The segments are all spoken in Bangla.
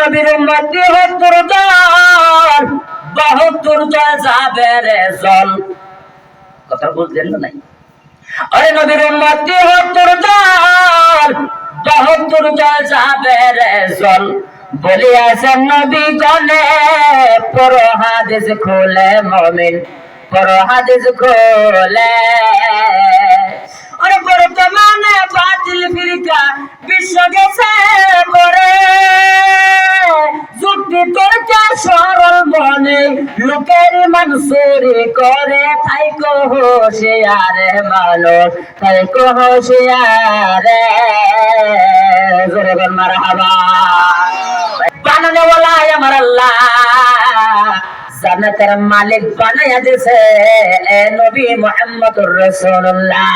নবীর উম্মত তিহাত্তর দল বাহাত্তর দল যাবে রে জল। কথা বুঝলেন না নাই? আরে নবীর উম্মত তিহাত্তর দল বাহাত্তর দল যাবে রে জল। বলিয়াছেন নবী কলে পর হাদিস খোলে মমিন, পর হাদিস খোলে। আরে বর্তমানে বাতিল ফিরকা বিশ্ব গেছে করে। যুক্তি তর্কা সরল মনে লোকের মানসুরি করে। থাইকো হোশিয়ারে মানুষ থাইকো হোশিয়ারে জোরে বল মারহাবা। বানানে ওয়ালা আমার আল্লাহ। জান্নাতের মালিক বানায়া দিছে নবী মুহাম্মদুর রাসূলুল্লাহ।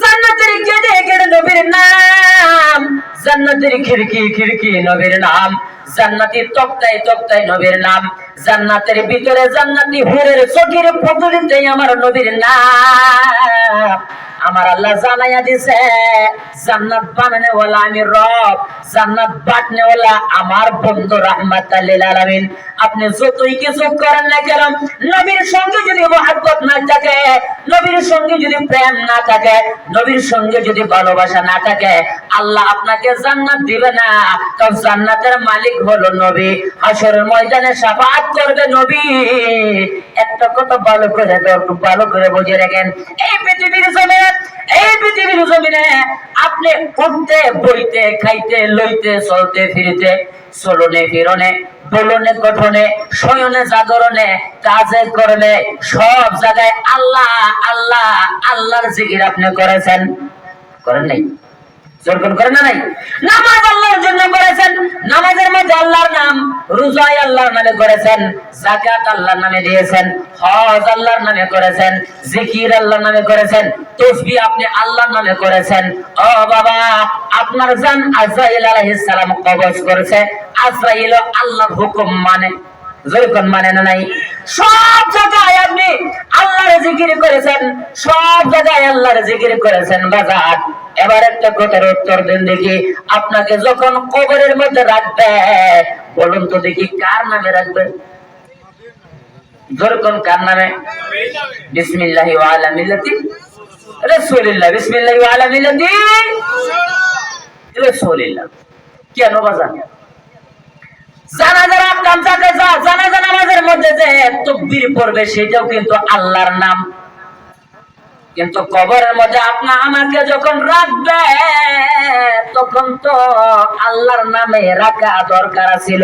জান্নাতের গেটে গেটে নবীর নাম, জান্নাতের খিড়কি খিড়কি নবীর নাম, জান্নাতি তক্তায় তক্তায় নবীর নাম, জান্নাতের ভিতরে জান্নাতি হুরের চোখের পুতুলিতে আমার নবীর নাম। আমার আল্লাহ জানাইয়া দিছে, জান্নাত বানানে ওয়ালা আমি রব, জান্নাত বাটনে ওয়ালা আমার বন্ধু রাহমাত লিল আলামিন আপনি যতই কিছু করেন না কেন, নবীর সঙ্গে যদি মহাব্বত না থাকে, নবীর সঙ্গে যদি প্রেম না থাকে, নবীর সঙ্গে যদি ভালোবাসা না থাকে, আল্লাহ আপনাকে জান্নাত দিবে না। কারণ জান্নাতের মালিক হলো নবী। হাসরের ময়দানে সাফাত করবে নবী। একটা কথা ভালো করে একটু ভালো করে বুঝে রাখেন। এই পৃথিবীর জমিনে এই পৃথিবীর জমিনে আপনি উঠতে, বইতে, খাইতে, লইতে, চলতে, ফিরতে, চলনে, ফিরনে, বলনে, গঠনে, শয়নে, জাগরণে, কাজে করলে সব জায়গায় আল্লাহ আল্লাহ, আল্লাহর জিকির আপনি করেছেন। করেন নাই? জোরকন করেন না নাই? নামাজ আল্লাহর জন্য করেছেন। নামাজের মধ্যে আল্লাহর নাম রোজাই আল্লাহর নামে করেছেন, যাকাত আল্লাহর নামে দিয়েছেন, হজ আল্লাহর নামে করেছেন, জিকির আল্লাহর নামে করেছেন তসবিহ আপনি আল্লাহর নামে করেছেন। ও বাবা, আপনার জান আজরাইল আলাইহিস সালাম কবজ করেছে। আজরাইল আল্লাহর হুকুম মানে। জোরকন মানে না নাই? সব জায়গায় আপনি আল্লাহর জিকির করেছেন, সব জায়গায় আল্লাহর জিকির করেছেন, বাজার। এবার একটা কথার উত্তর দেন দেখি, আপনাকে যখন কবরের মধ্যে রাখবে, বলুন তো দেখি কার নামে রাখবে? জোরকন কার নামে? বিসমিল্লাহি আলা মিল্লাতি রাসূলিল্লাহ। বিসমিল্লাহি ওয়া মিল্লাতি কেন বাজার? জানাজার যাকে যা জানাজা নামাজের মধ্যে যে তকবীর পড়বে, সেটাও কিন্তু আল্লাহর নাম। কিন্তু কবরের মধ্যে আপনা আমাকে যখন রাখবে, তখন তো আল্লাহর নামে রাখা দরকার ছিল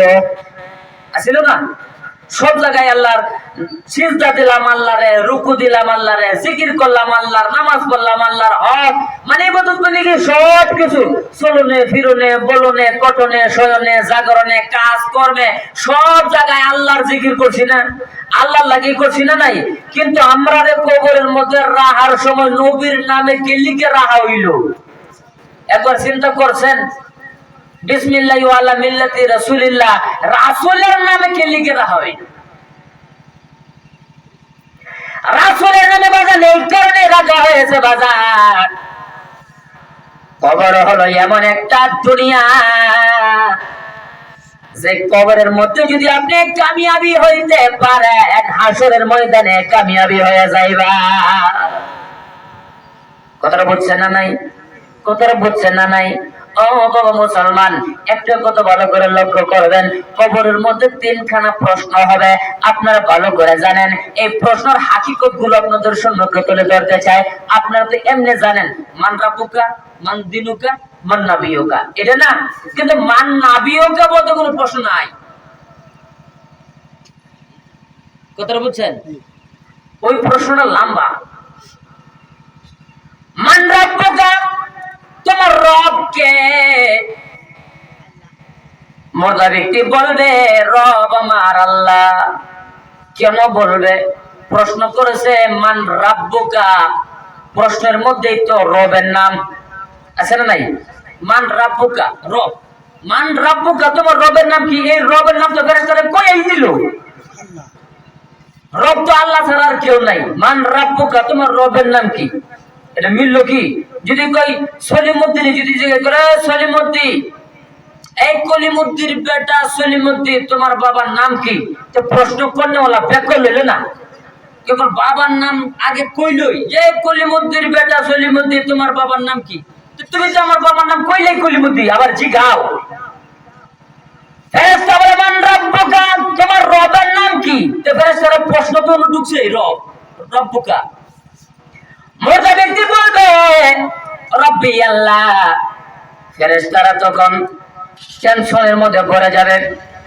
আছিল না? সব জায়গায় আল্লাহর সিজদা দিলাম, আল্লাহরে রুকু দিলাম, আল্লাহরে জিকির করলাম, আল্লাহর নামাজ পড়লাম, আল্লাহর হক মানে ইবাদত মানে কি সব কিছু চলনে, ফিরনে, বলনে, কটনে, শয়নে, জাগরণে, কাজ কর্মে, সব জায়গায় আল্লাহর জিকির করছি না। আল্লাহ লাগি করছি না নাই? কিন্তু আমরা রে কবরের মধ্যে রাহার সময় নবীর নামে কে লিখে রাহা হইল? একবার চিন্তা করছেন? বিসমিল্লাহি ওয়ালা মিল্লাতি রাসূলিল্লাহ, রাসূলের নামে কে লিখে রাহা হয় রাসূলের নামে বাজার এই কারণে রাখা হয়েছে বাজার কবর হলো এমন একটা দুনিয়া। যে কবরের মধ্যে যদি আপনি কামিয়াবি হইতে পারে এক হাসরের ময়দানে কামিয়াবি হয়ে যাইবা। কথাটা বুঝছেন না নাই? কথাটা বুঝছেন না নাই? মুসলমান একটা কথা ভালো করে লক্ষ্য করবেন কবরের মধ্যে তিনখানা প্রশ্ন হবে। আপনারা ভালো করে জানেন এই প্রশ্নের হাকিকতগুলো আপনাদের সম্মুখে তুলে ধরতে চাই। আপনারা তো এমনি জানেন মান রাপুকা মান দিনুকা মান নাবিয়কা। এটা না কিন্তু মান নাবিয়কা বলতে কোনো প্রশ্ন নাই। কথাটা বুঝছেন? ওই প্রশ্নটা লম্বা। মান রাব্বুকা তোমার রব কে মর্দা ব্যক্তি বলবে, রব আমার আল্লাহ। কেন বলবে? প্রশ্ন করেছে, মান রাব্বুকা? প্রশ্নের মধ্যেই তো রবের নাম। আছে না নাই? মান রাব্বুকা? রব। মান রাব্বুকা? তোমার রবের নাম কি? এই রবের নাম তো ফেরেশতারা কই দিল। রব তো আল্লাহ ছাড়া আর কেউ নাই। মান রাব্বুকা? তোমার রবের নাম কি? এটা মিলল কি? যদি কই সলিমুদ্দিন, যদি জিজ্ঞেস করে সলিমুদ্দিন, এই কলিমুদ্দির বেটা সলিমুদ্দি তোমার বাবার নাম কি? তো প্রশ্ন করলে ওলা বেকল লইল না। কেবল বাবার নাম আগে কইলই। যে কলিমুদ্দির বেটা সলিমুদ্দি তোমার বাবার নাম কি? তুমি তো আমার বাবার নাম কইলেই কলিমুদ্দি আবার জিগাও। তোমার রবের নাম কি? তো ফেরেশতারা প্রশ্ন তো ঢুকছে রব, রব্বুকা। মোটা ব্যক্তি বলবে, রব্বি আল্লাহ। ফেরেশতারা তখন টেনশনের মধ্যে পড়ে যাবে।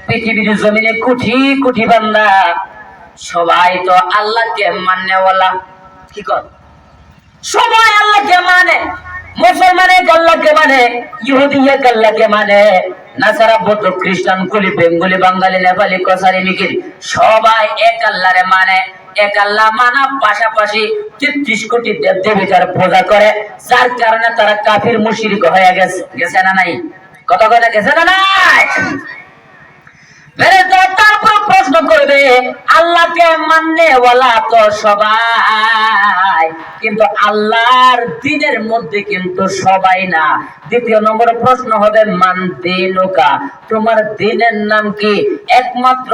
পৃথিবীর জমিনে কোটি কোটি বান্দা, সবাই তো আল্লাহকে মান্যওয়ালা। কি কর? সবাই আল্লাহকে মানে মুসলমান আল্লাহকে মানে ইহুদি এক আল্লাহকে মানে নাসারা বৌদ্ধ, খ্রিস্টান, কুলি, বেঙ্গলি, বাঙালি, নেপালি কসারি মিকির সবাই এক আল্লাহরে মানে। এক আল্লাহ মানা পাশাপাশি তেত্রিশ কোটি দেব দেবীটার পূজা করে, যার কারণে তারা কাফির হয়ে গেছে। গেছে না নাই? কথা গেছে না নাই? তারপর প্রশ্ন করবে, আল্লাহকে তো সবাই, কিন্তু আল্লাহর দিনের মধ্যে কিন্তু সবাই না। দ্বিতীয় নম্বর প্রশ্ন হবে, মান দিনুকা? তোমার দিনের নাম কি? একমাত্র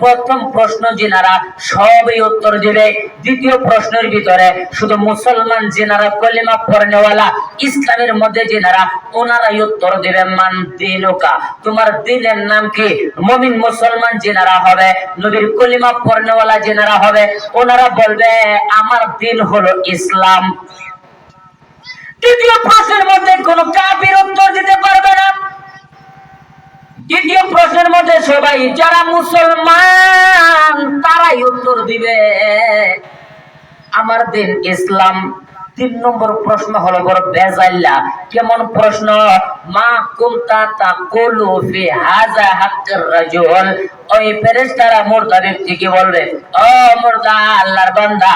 প্রথম প্রশ্ন যিনারা সবই উত্তর দিবে। দ্বিতীয় প্রশ্নের ভিতরে শুধু মুসলমান যিনারা কলিমা পড়নেওয়ালা, ইসলামের মধ্যে যিনারা ওনারাই উত্তর দিবে মান দিনুকা। তোমার দিনের নাম কি? মমিন মুসলমান যিনারা হবে, নবীর কলিমা পড়নেওয়ালা যিনারা হবে, ওনারা বলবে, আমার দিন হলো ইসলাম। তৃতীয় প্রশ্নের মধ্যে কোনো কাবির উত্তর দিতে পারবে না। দ্বিতীয় প্রশ্নের মধ্যে সবাই, যারা মুসলমান, তারাই উত্তর দিবে। আমার দিন ইসলাম, তিন নম্বর প্রশ্ন হলো বড় বেজাল্লা কেমন প্রশ্ন? মা কুমতা তা কুলু ফি হাজা হাক্কের রাজুল। ওই ফেরেশতারা মুর্দা ব্যক্তিকে বলবে ও মুর্দা আল্লাহর বান্দা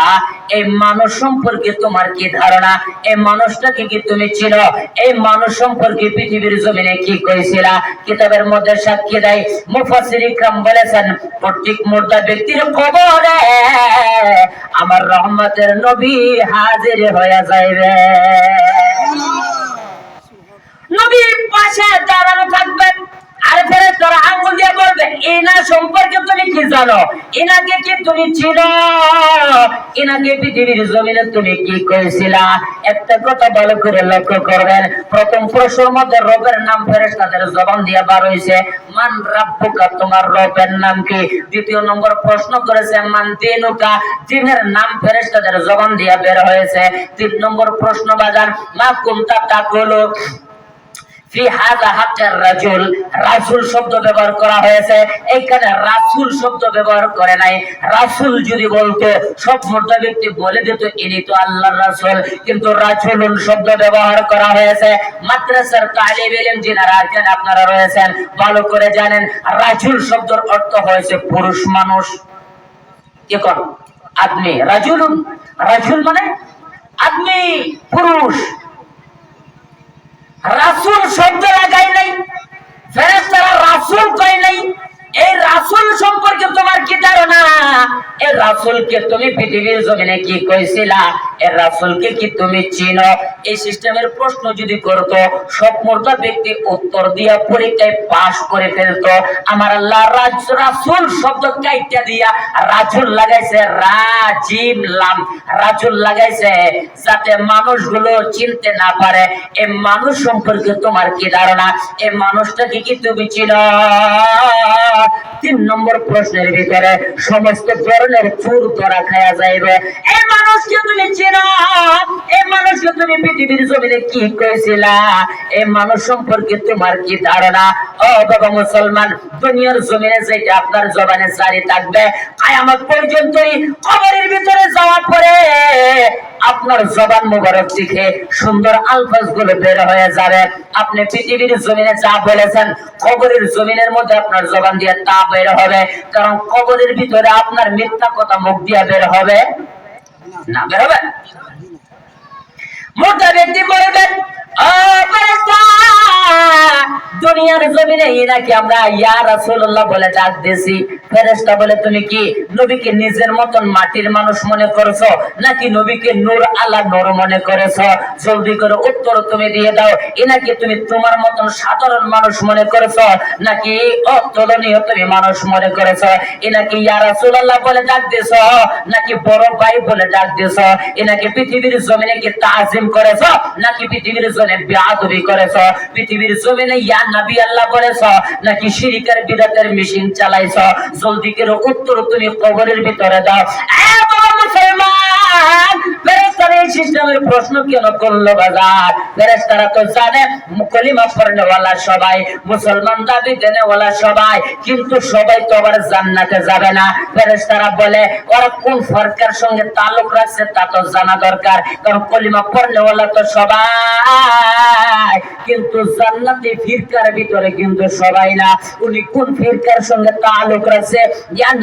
এই মানুষ সম্পর্কে তোমার কি ধারণা? এই মানুষটাকে কি তুমি চিনো এই মানুষ সম্পর্কে পৃথিবীর জমিনে কি কইছিলা কিতাবের মধ্যে সাক্ষী দেয় মুফাসসির ইকরাম বলেছেন প্রত্যেক মুর্দা ব্যক্তির কবরে আমার রহমতের নবী হাজির হয়ে যাইবে। নবীর পাশে দাঁড়ানো থাকবেন। আর ফেরে আঙ্গুল দিয়ে বলবে এনা সম্পর্কে তুমি কি জানো? এনাকে কি তুমি চিনো? এনাকে পৃথিবীর জমিনে তুমি কি করেছিলা? একটা কথা ভালো করে লক্ষ্য করবেন। প্রথম প্রশ্নের মধ্যে রবের নাম ফেরেস তাদের জবান দিয়ে বার হয়েছে মান রাব্বুকা, তোমার রবের নাম কি? দ্বিতীয় নম্বর প্রশ্ন করেছে, মান দিনুকা দিনের নাম ফেরেস তাদের জবান দিয়ে বের হয়েছে। তিন নম্বর প্রশ্ন বাজার মা কুমতা তাকুলু? রাজুল ব্যবহার করা এইখানে রাসূল শব্দ করে নাই। রাসূল যদি বলতো সব ব্যক্তি বলে রাসূল। কিন্তু শব্দ ব্যবহার করা হয়েছে। মাদ্রাসার আপনারা রয়েছেন। ভালো করে জানেন রাজুল শব্দের অর্থ হয়েছে পুরুষ মানুষ। কি কর আদমি। রাজুলুন রাজুল মানে আদমি, পুরুষ। রাসুল শব্দ লাগাই নাই। ফেরেস্তারা রাসুল কয় নাই এই রাসুল সম্পর্কে তোমার কি ধারণা? এই রাসুলকে তুমি পৃথিবীর জমিনে কি কইছিলা? এই রাসুলকে কি তুমি চিনো? এই সিস্টেমের প্রশ্ন যদি করতো, সব ব্যক্তি উত্তর দিয়া পরীক্ষায় পাশ করে ফেলতো। আমার আল্লাহ রাজ, রাসুল শব্দ কাইটা দিয়া রাজুল লাগাইছে, রাজিম লাম। রাজুল লাগাইছে যাতে মানুষগুলো চিনতে না পারে। এই মানুষ সম্পর্কে তোমার কি ধারণা? এই মানুষটাকে কি তুমি চিনো? তিন নম্বর প্রশ্নের ভিতরে সমস্ত ধরনের চুর ধরা খায়া যাইবে। এই মানুষকে তুমি চিনো? এই মানুষকে তুমি পৃথিবীর জমিনে কি কইছিলা? এই মানুষ সম্পর্কে তোমার কি ধারণা? ও বাবা মুসলমান, দুনিয়ার জমিনে যেটা আপনার জবানে জারি থাকবে, কায়ামত পর্যন্তই কবরের ভিতরে যাওয়ার পরে আপনার জবান মুবারক থেকে সুন্দর আলফাজগুলো বের হয়ে যাবে। আপনি পৃথিবীর জমিনে যা বলেছেন, কবরের জমিনের মধ্যে আপনার জবান দিয়ে তা বের হবে। কারণ কবরের ভিতরে আপনার মিথ্যা কথা মুখ দিয়ে বের হবে। না, বের হবে? মোটা ব্যক্তি বলবেন দুনিয়ার জমিনে নাকি আমরা রাসূলুল্লাহ বলে ফেরেশতা বলে, তুমি কি নবীকে নিজের মতন মাটির মানুষ মনে করেছ? নাকি নবীকে নূর আলা নূর মনে করেছ? জলদি করে উত্তর তুমি দিয়ে দাও। তুমি তোমার মতন সাধারণ মানুষ মনে করেছ? নাকি অতুলনীয় তুমি মানুষ মনে করেছ? এনাকে ইয়া রাসূলুল্লাহ বলে ডাক দিছো নাকি বড় ভাই বলে ডাক দিছো এনাকে পৃথিবীর জমিনে কি তাজিম করেছ? নাকি পৃথিবীর জমিনে বেয়াদবি করেছ, পৃথিবীর জমিনে ইয়া নবী আল্লাহ করেছ নাকি শিরিকের বিদাতের মেশিন চালাইছ? জলদি করে উত্তর তুমি কবরের ভিতরে দাও। মুসলমান কেন সঙ্গে তা ভিতরে কিন্তু সবাই না। উনি কোন ফিরকার সঙ্গে তালুক রাখছে?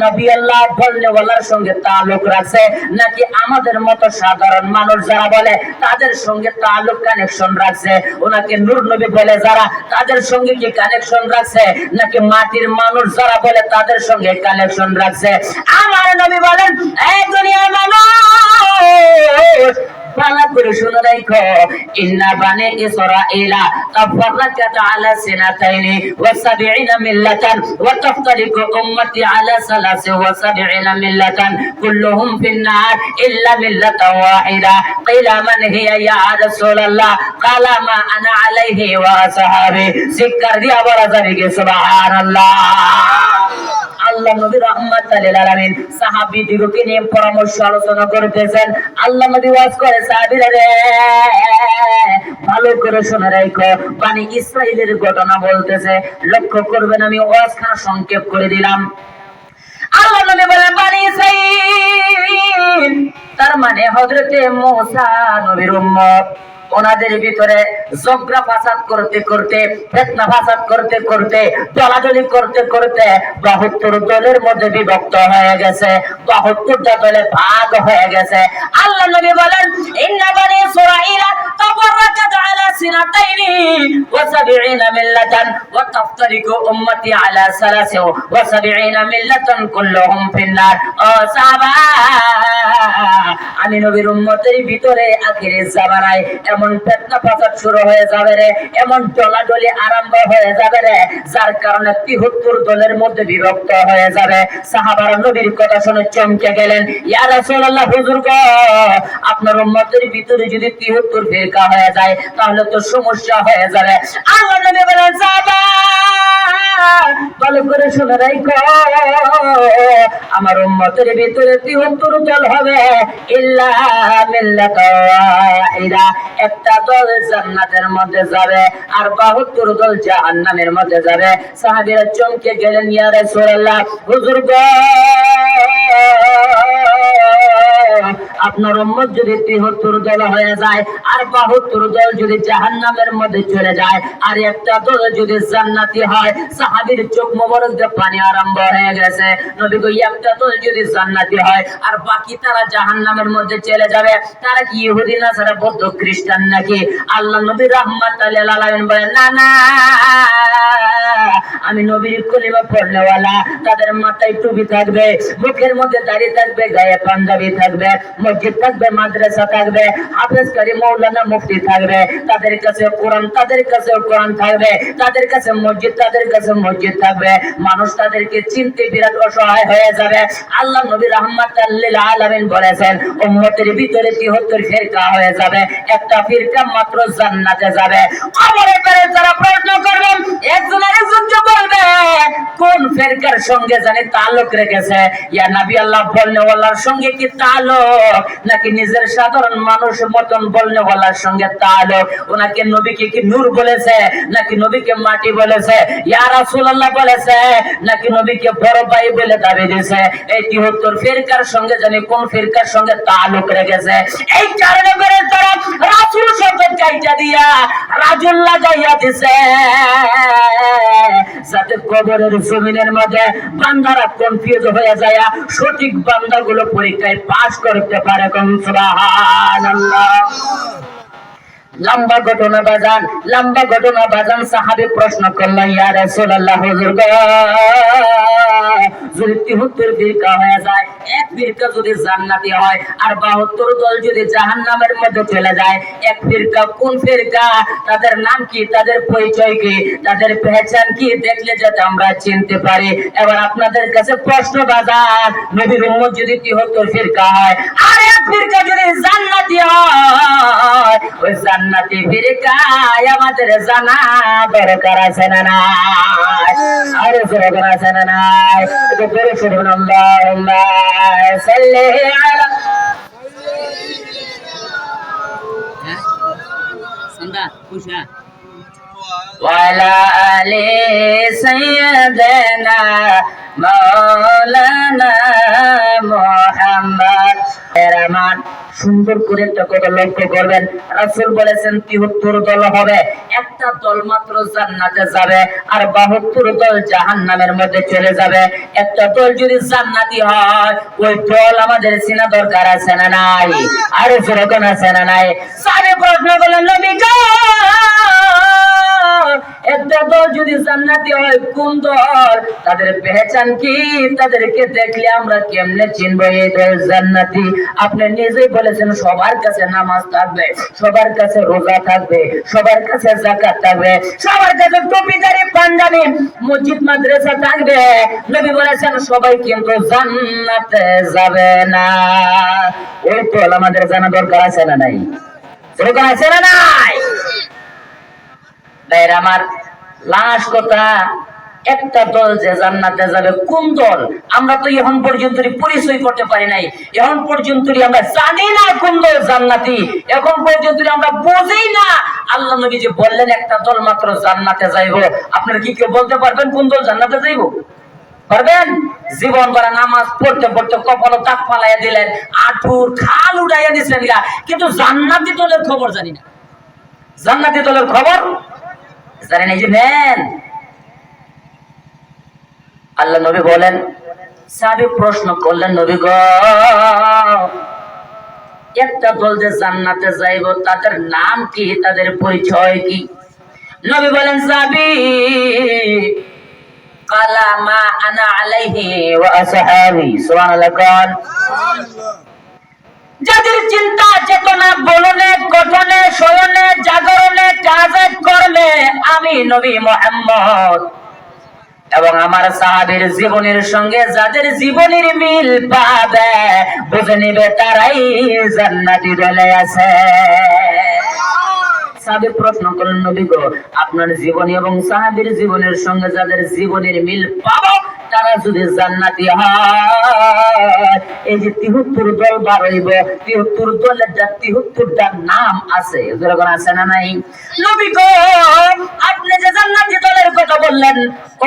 নবী আল্লাহ সঙ্গে তালুক রাখছে, নাকি আমাদের মতো সাধারণ মানুষ যারা বলে, তাদের সঙ্গে তালুক কানেকশন রাখছে। ওনাকে নূর নবী বলে যারা, তাদের সঙ্গে কি কানেকশন রাখছে? নাকি মাটির মানুষ যারা বলে, তাদের সঙ্গে কানেকশন রাখছে? আমার নবী বলেন এই দুনিয়ার মানুষ ভালো করে শুনে রাখো, ইন্না বানে ইসরাঈলা তাফাররাকাত আলা সিনাতাইনি ওয়া সাবঈনা মিল্লাতান ওয়া তাফতারিকু উম্মতি আলা সালাসি ওয়া সাবঈনা মিল্লাতান কুল্লুহুম ফিন-নার ইল্লা মিল্লাতান ওয়াহিদা। কিলা মান হিয়া ইয়া রাসূলুল্লাহ? ক্বালা মা আনা আলাইহি ওয়া আসহাবি। জিকির দিয়া আল্লাহ নবী রহমাতাল আলামিন সাহাবী দিগকে নিয়ে পরামর্শ আলোচনা করতেছেন। আল্লাহ নবী ওয়াজ করে, সাহাবীরা রে, ভালো করে শুনে রাখো। বানি ইসরাইলের ঘটনা বলতেছে, লক্ষ্য করবেন, আমি ওয়াজখানা সংক্ষেপ করে দিলাম। আল্লাহ নবী বলেন, বানি ইসরাইল তার মানে হযরতে মুসা নবীর উম্মত। ওনাদের ভিতরে জগরা ফাসাদ করতে করতে, ফেতনা ফাসাদ করতে করতে, দলাদলি করতে করতে বাহাত্তর দলের মধ্যে বিভক্ত হয়ে গেছে। বাহাত্তরটা দলে ভাগ হয়ে গেছে। আল্লাহ নবী বলেন, ইন্না বানি ইসরাঈলা তাবারাকাত আলা সিনাতাইনি ওয়া সাবঈনা মিল্লাতান ওয়া তাফতারিকু উম্মতি আলা সালাসি ওয়া সাবঈনা মিল্লাতান কুল্লুহুম ফিন্নার। ও সাহাবা, আমি নবীর উম্মতের ভিতরে আখিরের জামানায় এমন ফেতনা ফাসাদ শুরু হয়ে যাবে রে, এমন ডলাডলি আরম্ভ হয়ে যাবে রে, যার কারণে তিহত্তর দলের মধ্যে বিভক্ত হয়ে যাবে। সাহাবারা নবীর কথা শুনে চমকে গেলেন, ইয়া রাসূলুল্লাহ, হুজুর গো, আপনার উম্মতের ভিতরে যদি তিহত্তর ফিরকা হয়ে যায়, তাহলে তো সমস্যা হয়ে যাবে। আল্লাহ নবী বলেন, সাহাবা ভালো করে শুনে রাখো আমার উম্মতের ভিতরে তিহত্তর দল হবে। ইল্লা একটা দল জান্নাতের মধ্যে যাবে আর বাহাত্তর দল জাহান্নামের মধ্যে যাবে। সাহাবীরা চমকে গেলেন, ইয়া রাসূলুল্লাহ, হুজুর গো, আপনার উম্মত যদি তিহত্তর দল হয়ে যায় আর বাহাত্তর দল যদি জাহান্নামের মধ্যে চলে যায়, আর একটা দল যদি জান্নাতি হয় সাহাবীর চোখ মোবারক দিয়ে পানি আরম্ভ হয়ে গেছে। নবী কই একটা তো যদি জান্নাতি হয়, আর বাকি তারা জাহান্নামের মধ্যে চলে যাবে, তারা কি ইহুদি না সারা বৌদ্ধ, খ্রিস্টান নাকি? আল্লাহ নবী রাহমাত বলেন, না না। আমি নবীর কলিমা পড়নেওয়ালা, তাদের মাথায় টুপি থাকবে মুখের মধ্যে দাড়ি থাকবে, গায়ে পাঞ্জাবি থাকবে, মসজিদ থাকবে, মাদ্রাসা থাকবে, হাফেজকারী মৌলানা মুফতি থাকবে, তাদের কাছে কোরআন, তাদের কাছে কোরআন থাকবে, তাদের কাছে মসজিদ, তাদের কাছে মসজিদ থাকবে। মানুষ তাদেরকে চিনতে বিরাট অসহায় হয়ে যাবে। আল্লাহ নবী রহমাত আলামিন বলেছেন, উম্মতের ভিতরে তিহত্তর ফিরকা হয়ে যাবে, একটা ফিরকা মাত্র জান্নাতে যাবে। আমরে করে যারা প্রশ্ন করবেন, একজন আরেকজনকে বলবে। কোন ফেরকার সঙ্গে জানি তালুক রেখেছে? ইয়া নবী আল্লাহ বলনেওয়ালার সঙ্গে কি তালুক? নাকি নিজের সাধারণ মানুষ মতন বলনেওয়ালার সঙ্গে তালুক? ওনাকে নবীকে কি নূর বলেছে? নাকি নবীকে মাটি বলেছে? ইয়া রাসূলুল্লাহ বলেছে। নাকি নবীকে বড় ভাই বলে দাবি দিয়েছে? এই তিহত্তর ফেরকার সঙ্গে জানি কোন ফেরকার সঙ্গে তালুক রেখেছে? এই কারণে করে তারা রাসূল শব্দ চাইটা দিয়া রাজুল্লাহ যাইয়া দিছে। যাতে কবরের জমিনের মধ্যে বান্দারা কনফিউজ হয়ে যায়, সঠিক বান্দাগুলো পরীক্ষায় পাশ করতে পারে কম, সুবহানাল্লাহ। লম্বা ঘটনা বাজান, লম্বা ঘটনা বাজান, সাহাবি প্রশ্ন হুজুর যদি তিহত্তর হয়ে যায়, এক যদি জান্নাতি হয়, আর বাহাত্তর দল যদি জাহান্নামের মধ্যে চলে যায়, এক কোন ফিরকা তাদের নাম কি? তাদের পরিচয় কি? তাদের পেহচান কি? দেখলে যাতে আমরা চিনতে পারি। এবার আপনাদের কাছে প্রশ্ন বাজার নবীর উম্মত যদি তিহত্তর ফিরকা হয়, আর এক জান্নাতি ফিরকায় আমাদের জানা দরকার আছে না নাই আরে দরকার আছে না وعلى آل سيدنا مولانا محمد রহমান সুন্দর করে একটা কথা লক্ষ্য করবেন রাসূল বলেছেন তিহত্তর দল হবে একটা দল মাত্র জান্নাতে যাবে আর বাহাত্তর দল জাহান্নামের মধ্যে চলে যাবে একটা দল যদি জান্নাতি হয় ওই দল আমাদের চেনা দরকার আছে না নাই আরে সেরকম আছে না নাই সারে প্রশ্ন করলেন নবী গো একটা দল যদি জান্নাতি হয়, কোন দল তাদের পেহচান কি? তাদেরকে দেখলে আমরা কেমনে চিনবো এই দল জান্নাতি? আপনি নিজেই বলেছেন, সবার কাছে নামাজ থাকবে, সবার কাছে রোজা থাকবে, সবার কাছে জাকাত থাকবে, সবার কাছে টুপিদারি পাঞ্জাবি, মসজিদ, মাদ্রাসা থাকবে। নবী বলেছেন, সবাই কিন্তু জান্নাতে যাবে না। ওই দল আমাদের জানা দরকার আছে না নাই? দরকার আছে না নাই? ভাইয়ের আমার লাশ কথা, একটা দল যে জান্নাতে যাবে, কোন দল? আমরা তো এখন পর্যন্ত পরিচয় করতে পারি নাই। এখন পর্যন্ত আমরা জানি না কোন দল জান্নাতি। এখন পর্যন্ত আমরা বুঝি না। আল্লাহ নবী যে বললেন, একটা দল মাত্র জান্নাতে যাইব। আপনারা কি কেউ বলতে পারবেন কোন দল জান্নাতে যাইব? পারবেন? জীবন করা নামাজ পড়তে পড়তে কপাল তাক পালাইয়া দিলেন, আঠুর খাল উড়াইয়া দিচ্ছেন কিন্তু জান্নাতি দলের খবর জানি না। জান্নাতি দলের খবর জানেন এই যে নেন। আল্লাহ নবী বলেন, সাহাবী প্রশ্ন করলেন, নবী গো, একটা দল যে জান্নাতে যাইব, তাদের নাম কি, তাদের পরিচয় কি? নবী বলেন, সাহাবী, কালা মা আনা আলাইহি ওয়া আসহাবি। সুবহানাল্লাহ কোন। যাদের চিন্তা চেতনা বলনে, গঠনে, শয়নে, জাগরণে, কাজে আমি নবী মোহাম্মদ। এবং আমার সাহাবীর জীবনের সঙ্গে যাদের জীবনের মিল পাবে, বুঝে নিবে তারাই জান্নাতি দলে আছে। সাহাবী প্রশ্ন করেন নবী গো, আপনার জীবনী এবং সাহাবীর জীবনের সঙ্গে যাদের জীবনের মিল পাবো তারা যদি জান্নাতি হয়। এই যে তিহত্তর দল বার হইব তিহত্তর দলের যা তিহত্তরটার নাম আছে যেরকম আছে না নাই? নবী গো, আপনি যে জান্নাতি দলের কথা বললেন,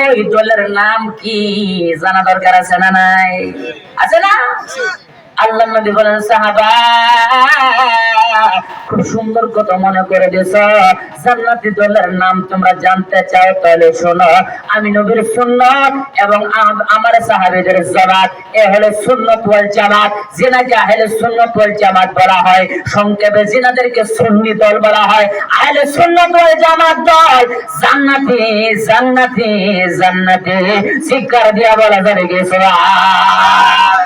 ওই দলের নাম কি? জানা দরকার আছে না নাই? আছে না? আল্লাহ নবী বলেন, সাহাবা, খুব সুন্দর কথা মনে করে জান্নাতি দলের নাম তোমরা জানতে চাও, তাহলে শোনো। আমি নবীর সুন্নত এবং আমার এ হলো সুন্নত ওয়াল জামাত। সুন্নত ওয়াল জামাত বলা হয়। সংক্ষেপে জিনাদেরকে সুন্নি দল বলা হয়। আহলে সুন্নত ওয়াল জামাত দল। জান্নাতি জান্নাতি জান্নাতি। শিক্ষার দিয়া বলা যাবে সুবহান